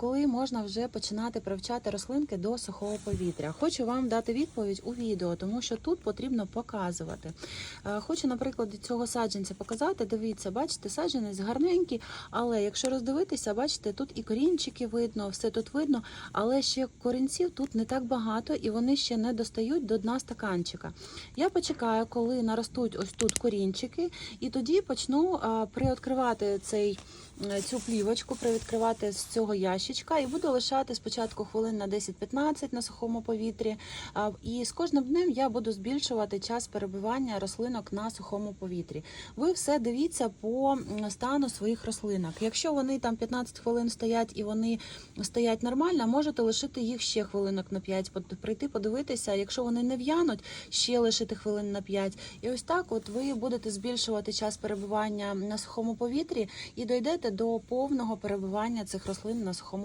Коли можна вже починати привчати рослинки до сухого повітря? Хочу вам дати відповідь у відео, тому що тут потрібно показувати. Е, Хочу, наприклад, цього саджанця показати. Дивіться, бачите, саджанець гарненький, але якщо роздивитися, бачите, тут і корінчики видно, все тут видно, але ще корінців тут не так багато і вони ще не достають до дна стаканчика. Я почекаю, коли наростуть ось тут корінчики, і тоді почну а, приоткривати цей, е, цю плівочку, привідкривати з цього ящичка і буду лишати спочатку хвилин на 10-15 на сухому повітрі. І з кожним днем я буду збільшувати час перебування рослинок на сухому повітрі. Ви все дивіться по стану своїх рослинок. Якщо вони там 15 хвилин стоять і вони стоять нормально, можете лишити їх ще хвилинок на 5, прийти подивитися. Якщо вони не в'януть, ще лишити хвилин на 5. І ось так от ви будете збільшувати час перебування на сухому повітрі і дойдете до повного перебування цих рослин на сухому